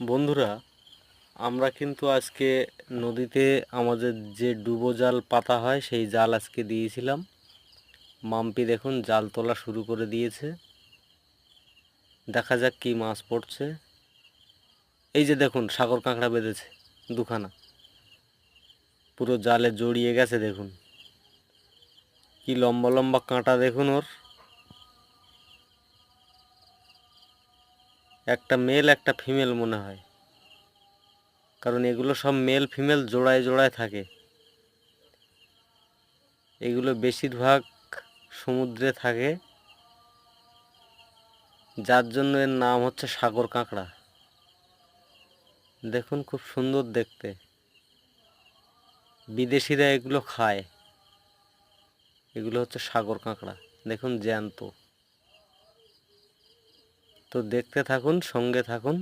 বন্ধুরা, আমরা কিন্তু আজকে নদীতে আমাদের যে ডুবো জাল পাতা হয়, সেই জাল আজকে দিয়েছিলাম। মাম্পি দেখুন, জাল তোলা শুরু করে দিয়েছে। দেখা যাক কি মাছ পড়ছে। এই যে দেখুন, সাগর কাঁকড়া বেঁধেছে দুখানা। পুরো জালে জড়িয়ে গেছে দেখুন। কি লম্বা লম্বা কাঁটা দেখুন ওর। একটা মেল একটা ফিমেল মনে হয়। কারণ এগুলো সব মেল ফিমেল জোড়ায় জোড়ায় থাকে। এগুলো বেশিরভাগ সমুদ্রে থাকে। যার জন্য এর নাম হচ্ছে সাগর কাঁকড়া। দেখুন খুব সুন্দর দেখতে। বিদেশিরা এগুলো খায়। এগুলো হচ্ছে সাগর কাঁকড়া। দেখুন জ্যান্ত। তো দেখতে থাকুন সঙ্গে থাকুন।